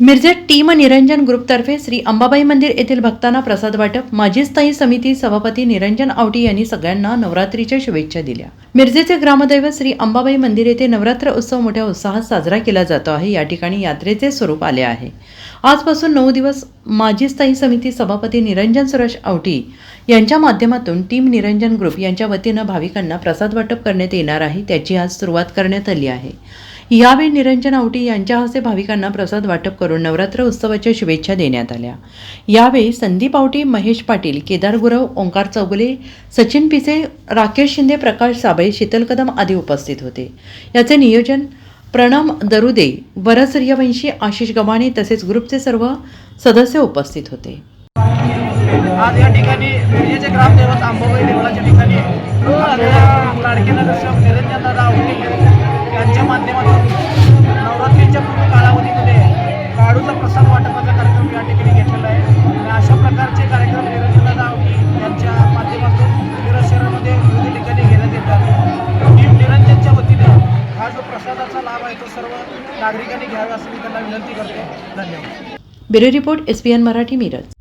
मिरजेत team Niranjan ग्रुपतर्फे श्री अंबाबाई मंदिर येथील भक्तांना प्रसाद वाटप माजी स्थायी समिती सभापती निरंजन आवटी यांनी सगळ्यांना नवरात्रीच्या शुभेच्छा दिल्या. मिरजेचे ग्रामदैवत श्री अंबाबाई मंदिर येथे नवरात्र उत्सव मोठ्या उत्साहात साजरा केला जातो आहे. या ठिकाणी यात्रेचे स्वरूप आले आहे. आजपासून नऊ दिवस माजी स्थायी समिती सभापती निरंजन सुरेश आवटी यांच्या माध्यमातून टीम निरंजन ग्रुप यांच्या वतीनं भाविकांना प्रसाद वाटप करण्यात येणार आहे. त्याची आज सुरुवात करण्यात आली आहे. यावेळी निरंजन आवटी यांच्या हस्ते भाविकांना प्रसाद वाटप करून नवरात्र उत्सवाच्या शुभेच्छा देण्यात आल्या. यावेळी संदीप आवटी महेश पाटील केदार गुरव ओंकार चौगुले सचिन पिसे राकेश शिंदे प्रकाश साबळे शीतल कदम आदी उपस्थित होते. याचे नियोजन प्रणम दरुदे वरद सूर्यवंशी आशिष गव्हाणे तसेच ग्रुपचे सर्व सदस्य उपस्थित होते. आज या ठिकाणी मिरजेचे ग्रामदैवत आंबाबाई देवळाच्या ठिकाणी आपल्या निरंजन दादा जो लाभ आहे तो सर्व नागरिकांनी घ्यावा असं मी त्यांना विनंती करतो. धन्यवाद. Bureau report S Marathi Miraj.